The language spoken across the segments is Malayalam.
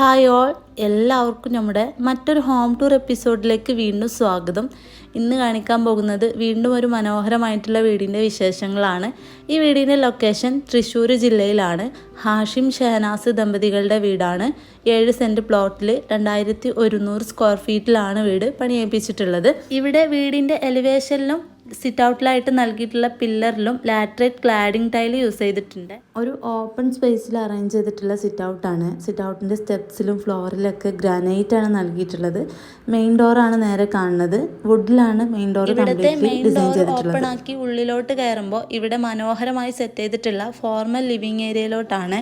ഹായ് ഓൾ എല്ലാവർക്കും നമ്മുടെ മറ്റൊരു ഹോം ടൂർ എപ്പിസോഡിലേക്ക് വീണ്ടും സ്വാഗതം. ഇന്ന് കാണിക്കാൻ പോകുന്നത് വീണ്ടും ഒരു മനോഹരമായിട്ടുള്ള വീടിന്റെ വിശേഷങ്ങളാണ്. ഈ വീടിന്റെ ലൊക്കേഷൻ തൃശ്ശൂർ ജില്ലയിലാണ്. ഹാഷിം ഷഹനാസ് ദമ്പതികളുടെ വീടാണ്. ഏഴ് സെന്റ് പ്ലോട്ടിൽ രണ്ടായിരത്തി ഒരുന്നൂറ് സ്ക്വയർ ഫീറ്റിലാണ് വീട് പണിയേപ്പിച്ചിട്ടുള്ളത് ഇവിടെ വീടിന്റെ എലിവേഷനിലും സിറ്റ് ഔട്ടിലായിട്ട് നൽകിയിട്ടുള്ള പില്ലറിലും ലാറ്ററേറ്റ് ക്ലാഡിംഗ് ടൈൽ യൂസ് ചെയ്തിട്ടുണ്ട്. ഒരു ഓപ്പൺ സ്പേസിൽ അറേഞ്ച് ചെയ്തിട്ടുള്ള സിറ്റ് ഔട്ടാണ് സിറ്റ് ഔട്ടിന്റെ സ്റ്റെപ്സിലും ഫ്ലോറിലൊക്കെ ഗ്രാനൈറ്റ് ആണ് നൽകിയിട്ടുള്ളത്. മെയിൻ ഡോറാണ് നേരെ കാണുന്നത്. വുഡിലാണ് മെയിൻ ഡോർ ഇവിടുത്തെ മെയിൻ ഡോർ ഓപ്പൺ ആക്കി ഉള്ളിലോട്ട് കയറുമ്പോൾ ഇവിടെ മനോഹരമായി സെറ്റ് ചെയ്തിട്ടുള്ള ഫോർമൽ ലിവിംഗ് ഏരിയയിലോട്ടാണ്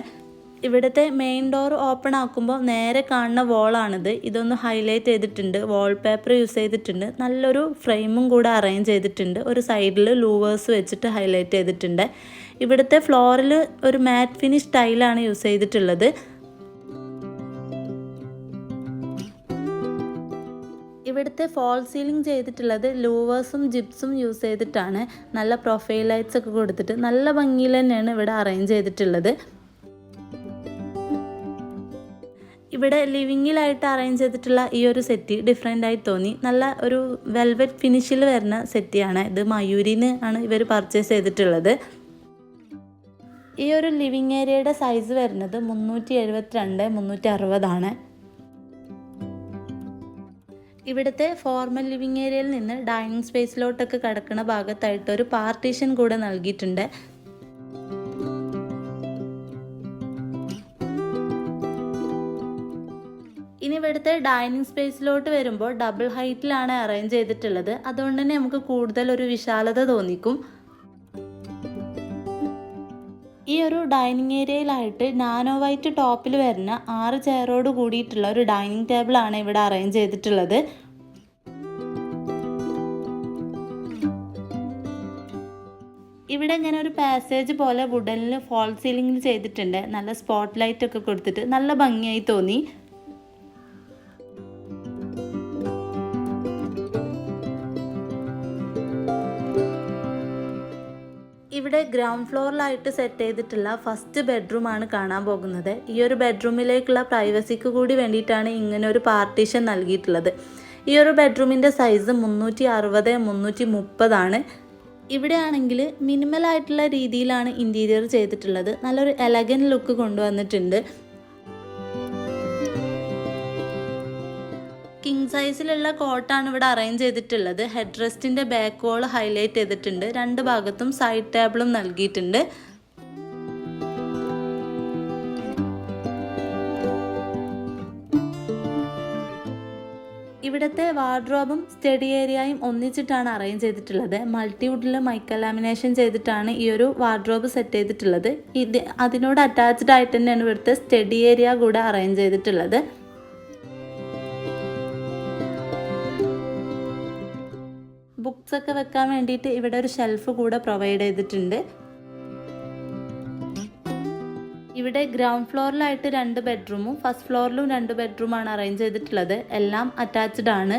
ഇവിടുത്തെ മെയിൻ ഡോർ ഓപ്പൺ ആക്കുമ്പോൾ നേരെ കാണുന്ന വോളാണിത് ഇതൊന്ന് ഹൈലൈറ്റ് ചെയ്തിട്ടുണ്ട്. വാൾപേപ്പർ യൂസ് ചെയ്തിട്ടുണ്ട്. നല്ലൊരു ഫ്രെയിമും കൂടെ അറേഞ്ച് ചെയ്തിട്ടുണ്ട്. ഒരു സൈഡിൽ ലൂവേഴ്സ് വെച്ചിട്ട് ഹൈലൈറ്റ് ചെയ്തിട്ടുണ്ട്. ഇവിടുത്തെ ഫ്ലോറിൽ ഒരു മാറ്റ് ഫിനിഷ് ടൈലാണ് യൂസ് ചെയ്തിട്ടുള്ളത്. ഇവിടുത്തെ ഫോൾ സീലിംഗ് ചെയ്തിട്ടുള്ളത് ലൂവേഴ്സും ജിപ്സും യൂസ് ചെയ്തിട്ടാണ്. നല്ല പ്രൊഫൈൽ ലൈറ്റ്സ് ഒക്കെ കൊടുത്തിട്ട് നല്ല ഭംഗിയിൽ തന്നെയാണ് ഇവിടെ അറേഞ്ച് ചെയ്തിട്ടുള്ളത്. ഇവിടെ ലിവിങ്ങിലായിട്ട് അറേഞ്ച് ചെയ്തിട്ടുള്ള ഈ ഒരു സെറ്റ് ഡിഫറെന്റ് ആയി തോന്നി. നല്ല ഒരു വെൽവെറ്റ് ഫിനിഷിൽ വരുന്ന സെറ്റിയാണ് ഇത് മയൂരിന്ന് ആണ് ഇവർ പർച്ചേസ് ചെയ്തിട്ടുള്ളത്. ഈ ഒരു ലിവിങ് ഏരിയയുടെ സൈസ് വരുന്നത് മുന്നൂറ്റി എഴുപത്തിരണ്ട് മുന്നൂറ്റി അറുപതാണ് ഇവിടുത്തെ ഫോർമൽ ലിവിങ് ഏരിയയിൽ നിന്ന് ഡൈനിങ് സ്പേസിലോട്ടൊക്കെ കിടക്കുന്ന ഭാഗത്തായിട്ട് ഒരു പാർട്ടീഷൻ കൂടെ നൽകിയിട്ടുണ്ട്. ഇവിടുത്തെ ഡൈനിങ് സ്പേസിലോട്ട് വരുമ്പോൾ ഡബിൾ ഹൈറ്റിലാണ് അറേഞ്ച് ചെയ്തിട്ടുള്ളത്. അതുകൊണ്ട് തന്നെ നമുക്ക് കൂടുതൽ ഒരു വിശാലത തോന്നിക്കും. ഈ ഒരു ഡൈനിങ് ഏരിയയിലായിട്ട് നാനോ വൈറ്റ് ടോപ്പിൽ വരുന്ന ആറ് ചെയറോട് കൂടിയിട്ടുള്ള ഒരു ഡൈനിങ് ടേബിളാണ് ഇവിടെ അറേഞ്ച് ചെയ്തിട്ടുള്ളത്. ഇവിടെ ഞാൻ ഒരു പാസേജ് പോലെ വുഡനിൽ ഫോൾ സീലിംഗിൽ ചെയ്തിട്ടുണ്ട്. നല്ല സ്പോട്ട് ലൈറ്റ് ഒക്കെ കൊടുത്തിട്ട് നല്ല ഭംഗിയായി തോന്നി. ഇവിടെ ഗ്രൗണ്ട് ഫ്ലോറിലായിട്ട് സെറ്റ് ചെയ്തിട്ടുള്ള ഫസ്റ്റ് ബെഡ്റൂം ആണ് കാണാൻ പോകുന്നത്. ഈ ഒരു ബെഡ്റൂമിലേക്കുള്ള പ്രൈവസിക്ക് കൂടി വേണ്ടിയിട്ടാണ് ഇങ്ങനെ ഒരു പാർട്ടീഷൻ നൽകിയിട്ടുള്ളത്. ഈ ഒരു ബെഡ്റൂമിന്റെ സൈസ് മുന്നൂറ്റി അറുപത് മുന്നൂറ്റി മുപ്പതാണ് ഇവിടെയാണെങ്കിൽ മിനിമൽ ആയിട്ടുള്ള രീതിയിലാണ് ഇന്റീരിയർ ചെയ്തിട്ടുള്ളത്. നല്ലൊരു എലഗൻ ലുക്ക് കൊണ്ടുവന്നിട്ടുണ്ട്. കിങ് സൈസിലുള്ള കോട്ടാണ് ഇവിടെ അറേഞ്ച് ചെയ്തിട്ടുള്ളത്. ഹെഡ് റെസ്റ്റിന്റെ ബാക്ക് വോൾ ഹൈലൈറ്റ് ചെയ്തിട്ടുണ്ട്. രണ്ട് ഭാഗത്തും സൈഡ് ടേബിളും നൽകിയിട്ടുണ്ട്. ഇവിടുത്തെ വാർഡ്രോബും സ്റ്റഡി ഏരിയയും ഒന്നിച്ചിട്ടാണ് അറേഞ്ച് ചെയ്തിട്ടുള്ളത്. മൾട്ടിവുഡിൽ മൈക്ക ലാമിനേഷൻ ചെയ്തിട്ടാണ് ഈ ഒരു വാർഡ്രോബ് സെറ്റ് ചെയ്തിട്ടുള്ളത്. ഇത് അതിനോട് അറ്റാച്ച്ഡ് ആയിട്ട് തന്നെയാണ് ഇവിടുത്തെ സ്റ്റഡി ഏരിയ കൂടെ അറേഞ്ച് ചെയ്തിട്ടുള്ളത്. ബുക്സ് ഒക്കെ വെക്കാൻ വേണ്ടിയിട്ട് ഇവിടെ ഒരു ഷെൽഫ് കൂടെ പ്രൊവൈഡ് ചെയ്തിട്ടുണ്ട്. ഇവിടെ ഗ്രൗണ്ട് ഫ്ലോറിലായിട്ട് രണ്ട് ബെഡ്റൂമും ഫസ്റ്റ് ഫ്ലോറിലും രണ്ട് ബെഡ്റൂമാണ് അറേഞ്ച് ചെയ്തിട്ടുള്ളത്. എല്ലാം അറ്റാച്ച്ഡ് ആണ്.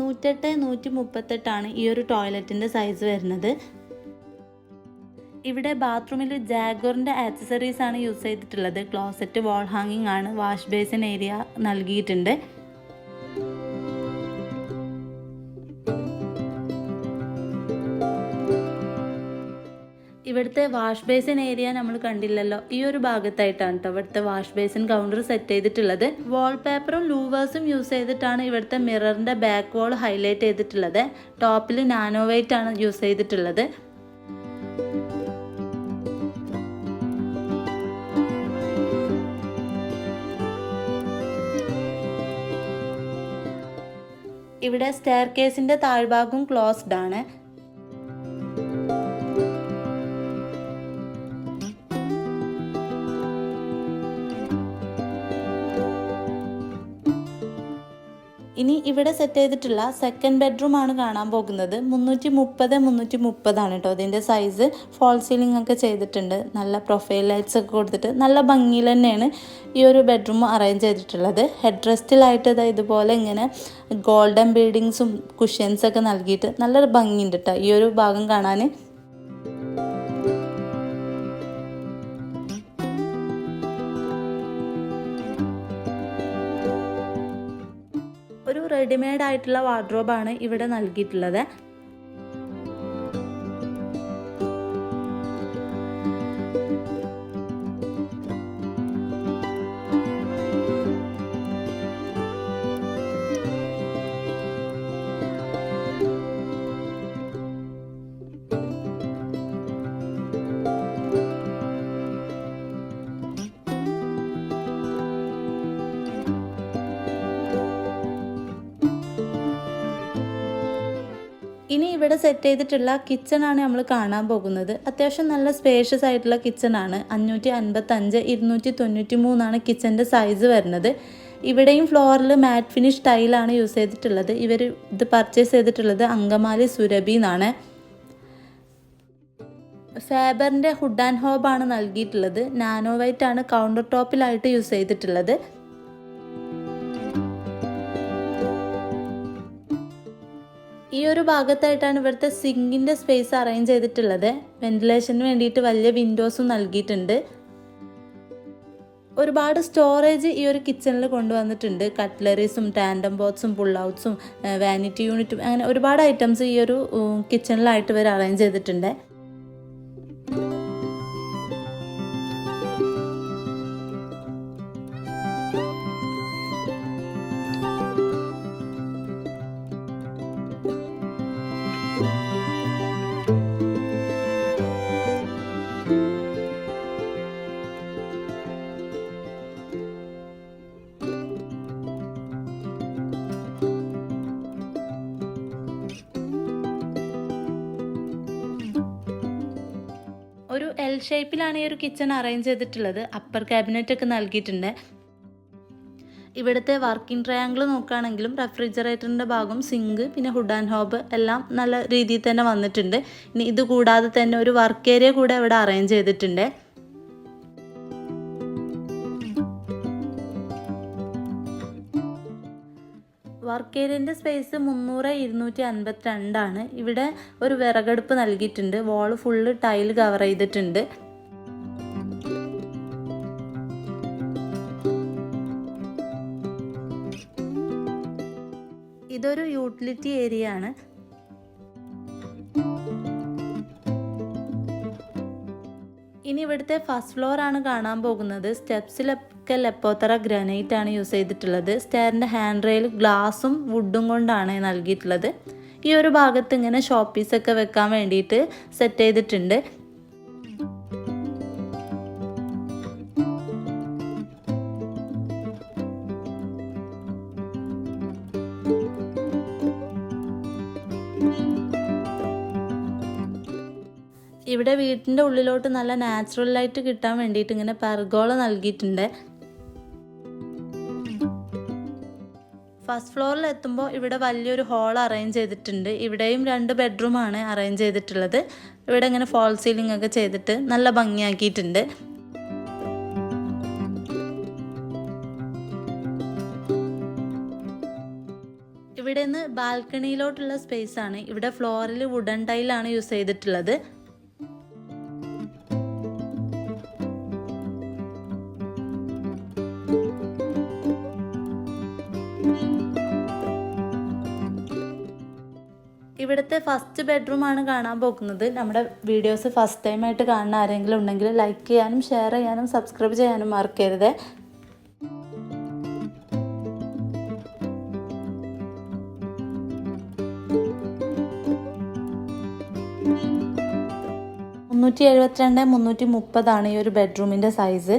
നൂറ്റെട്ട് നൂറ്റി മുപ്പത്തെട്ടാണ് ഈ ഒരു ടോയ്ലറ്റിന്റെ സൈസ് വരുന്നത്. ഇവിടെ ബാത്റൂമിൽ ജാഗോറിന്റെ ആക്സസറീസ് ആണ് യൂസ് ചെയ്തിട്ടുള്ളത്. ക്ലോസറ്റ് വാൾ ഹാങ്ങിങ് ആണ് വാഷ് ബേസിൻ ഏരിയ നൽകിയിട്ടുണ്ട്. ഇവിടുത്തെ വാഷ് ബേസിൻ ഏരിയ നമ്മൾ കണ്ടില്ലല്ലോ. ഈ ഒരു ഭാഗത്തായിട്ടാണ് കേട്ടോ ഇവിടുത്തെ വാഷ് ബേസിൻ കൗണ്ടർ സെറ്റ് ചെയ്തിട്ടുള്ളത്. വാൾപേപ്പറും ലൂവേഴ്സും യൂസ് ചെയ്തിട്ടാണ് ഇവിടുത്തെ മിററിന്റെ ബാക്ക് വാൾ ഹൈലൈറ്റ് ചെയ്തിട്ടുള്ളത്. ടോപ്പിൽ നാനോ ആണ് യൂസ് ചെയ്തിട്ടുള്ളത്. ഇവിടെ സ്റ്റെയർ കേസിന്റെ താഴ്ഭാഗം ക്ലോസ്ഡ് ആണ്. ഇനി ഇവിടെ സെറ്റ് ചെയ്തിട്ടുള്ള സെക്കൻഡ് ബെഡ്റൂം ആണ് കാണാൻ പോകുന്നത്. മുന്നൂറ്റി മുപ്പത് മുന്നൂറ്റി മുപ്പതാണ് കേട്ടോ ഇതിന്റെ സൈസ് ഫോൾ സീലിംഗ് ഒക്കെ ചെയ്തിട്ടുണ്ട്. നല്ല പ്രൊഫൈൽ ലൈറ്റ്സ് ഒക്കെ കൊടുത്തിട്ട് നല്ല ഭംഗിയിൽ തന്നെയാണ് ഈ ഒരു ബെഡ്റൂം അറേഞ്ച് ചെയ്തിട്ടുള്ളത്. ഹെഡ് റെസ്റ്റിലായിട്ട് ഇതാ ഇതുപോലെ ഇങ്ങനെ ഗോൾഡൻ ബീഡിങ്സും കുഷ്യൻസൊക്കെ നൽകിയിട്ട് നല്ലൊരു ഭംഗിയുണ്ട് കേട്ടോ ഈ ഒരു ഭാഗം കാണാൻ റെഡിമെയ്ഡ് ആയിട്ടുള്ള വാർഡ്രോബാണ് ഇവിടെ നൽകിയിട്ടുള്ളത്. ഇനി ഇവിടെ സെറ്റ് ചെയ്തിട്ടുള്ള കിച്ചൺ ആണ് നമ്മൾ കാണാൻ പോകുന്നത്. അത്യാവശ്യം നല്ല സ്പേഷ്യസ് ആയിട്ടുള്ള കിച്ചൺ ആണ്. അഞ്ഞൂറ്റി അൻപത്തഞ്ച് ഇരുന്നൂറ്റി തൊണ്ണൂറ്റി മൂന്നാണ് കിച്ചന്റെ സൈസ് വരുന്നത്. ഇവിടെയും ഫ്ലോറിൽ മാറ്റ് ഫിനിഷ് ടൈലാണ് യൂസ് ചെയ്തിട്ടുള്ളത്. ഇവർ ഇത് പർച്ചേസ് ചെയ്തിട്ടുള്ളത് അങ്കമാലി സുരഭി എന്നാണ്. ഫാബറിന്റെ ഹുഡ് ആൻഡ് ഹോബാണ് നൽകിയിട്ടുള്ളത്. നാനോ വൈറ്റ് ആണ് കൗണ്ടർ ടോപ്പിലായിട്ട് യൂസ് ചെയ്തിട്ടുള്ളത്. ഈ ഒരു ഭാഗത്തായിട്ടാണ് ഇവിടുത്തെ സിങ്കിന്റെ സ്പേസ് അറേഞ്ച് ചെയ്തിട്ടുള്ളത്. വെന്റിലേഷന് വേണ്ടിയിട്ട് വലിയ വിൻഡോസും നൽകിയിട്ടുണ്ട്. ഒരുപാട് സ്റ്റോറേജ് ഈ ഒരു കിച്ചണിൽ കൊണ്ടുവന്നിട്ടുണ്ട്. കട്ട്ലറീസും ടാൻഡം ബോക്സും ഔട്ട്സും വാനിറ്റി യൂണിറ്റും അങ്ങനെ ഒരുപാട് ഐറ്റംസ് ഈ ഒരു കിച്ചണിലായിട്ട് ഇവർ അറേഞ്ച് ചെയ്തിട്ടുണ്ട്. ഷേപ്പിലാണ് ഈ ഒരു കിച്ചൺ അറേഞ്ച് ചെയ്തിട്ടുള്ളത്. അപ്പർ ക്യാബിനറ്റ് ഒക്കെ നൽകിയിട്ടുണ്ട്. ഇവിടുത്തെ വർക്കിംഗ് ട്രയാങ്കിൾ നോക്കുകയാണെങ്കിലും റെഫ്രിജറേറ്ററിന്റെ ഭാഗം സിങ്ക് പിന്നെ ഹുഡ് ആൻഡ് ഹോബ് എല്ലാം നല്ല രീതിയിൽ തന്നെ വന്നിട്ടുണ്ട്. ഇനി ഇത് കൂടാതെ തന്നെ ഒരു വർക്ക് ഏരിയ കൂടെ ഇവിടെ അറേഞ്ച് ചെയ്തിട്ടുണ്ട്. വർക്ക് ഏരിയന്റെ സ്പേസ് മുന്നൂറ് ഇരുന്നൂറ്റി അൻപത്തി രണ്ടാണ് ഇവിടെ ഒരു വിറകടുപ്പ് നൽകിയിട്ടുണ്ട്. വാൾ ഫുള്ള് ടൈൽ കവർ ചെയ്തിട്ടുണ്ട്. ഇതൊരു യൂട്ടിലിറ്റി ഏരിയ ആണ്. ഇനി ഇവിടുത്തെ ഫസ്റ്റ് ഫ്ലോർ ആണ് കാണാൻ പോകുന്നത്. സ്റ്റെപ്സിലൊക്കെ ലെപ്പോത്തറ ഗ്രാനൈറ്റ് ആണ് യൂസ് ചെയ്തിട്ടുള്ളത്. സ്റ്റെയറിന്റെ ഹാൻഡ് റെയിൽ ഗ്ലാസും വുഡും കൊണ്ടാണ് നൽകിയിട്ടുള്ളത്. ഈ ഒരു ഭാഗത്ത് ഇങ്ങനെ ഷോപ്പീസൊക്കെ വെക്കാൻ വേണ്ടിയിട്ട് സെറ്റ് ചെയ്തിട്ടുണ്ട്. ഇവിടെ വീട്ടിന്റെ ഉള്ളിലോട്ട് നല്ല നാച്ചുറൽ ലൈറ്റ് കിട്ടാൻ വേണ്ടിയിട്ട് ഇങ്ങനെ പെർഗോള നൽകിയിട്ടുണ്ട്. ഫസ്റ്റ് ഫ്ലോറിൽ എത്തുമ്പോൾ ഇവിടെ വലിയൊരു ഹോൾ അറേഞ്ച് ചെയ്തിട്ടുണ്ട്. ഇവിടെയും രണ്ട് ബെഡ്റൂമാണ് അറേഞ്ച് ചെയ്തിട്ടുള്ളത്. ഇവിടെ ഇങ്ങനെ ഫോൾ സീലിംഗ് ഒക്കെ ചെയ്തിട്ട് നല്ല ഭംഗിയാക്കിയിട്ടുണ്ട്. ഇവിടെ നിന്ന് ബാൽക്കണിയിലോട്ടുള്ള സ്പേസ് ആണ്. ഇവിടെ ഫ്ലോറിൽ വുഡൻ ടൈലാണ് യൂസ് ചെയ്തിട്ടുള്ളത്. ഇവിടുത്തെ ഫസ്റ്റ് ബെഡ്റൂം ആണ് കാണാൻ പോകുന്നത്. നമ്മുടെ വീഡിയോസ് ഫസ്റ്റ് ടൈം ആയിട്ട് കാണുന്ന ആരെങ്കിലും ഉണ്ടെങ്കിൽ ലൈക്ക് ചെയ്യാനും ഷെയർ ചെയ്യാനും സബ്സ്ക്രൈബ് ചെയ്യാനും മറക്കരുത്. മുന്നൂറ്റി എഴുപത്തിരണ്ട് മുന്നൂറ്റി മുപ്പതാണ് ഈ ഒരു ബെഡ്റൂമിന്റെ സൈസ്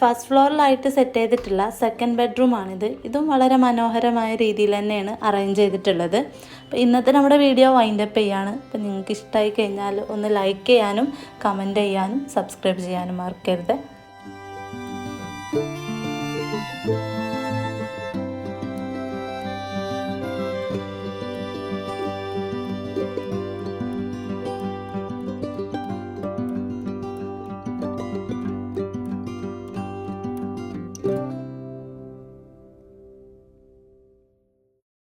ഫസ്റ്റ് ഫ്ലോറിലായിട്ട് സെറ്റ് ചെയ്തിട്ടുള്ള സെക്കൻഡ് ബെഡ്റൂമാണിത് ഇതും വളരെ മനോഹരമായ രീതിയിൽ തന്നെയാണ് അറേഞ്ച് ചെയ്തിട്ടുള്ളത്. അപ്പോൾ ഇന്നത്തെ നമ്മുടെ വീഡിയോ വൈൻഡപ്പ് ചെയ്യാണ്. അപ്പോൾ നിങ്ങൾക്ക് ഇഷ്ടമായി കഴിഞ്ഞാൽ ഒന്ന് ലൈക്ക് ചെയ്യാനും കമന്റ് ചെയ്യാനും സബ്സ്ക്രൈബ് ചെയ്യാനും മറക്കരുത്.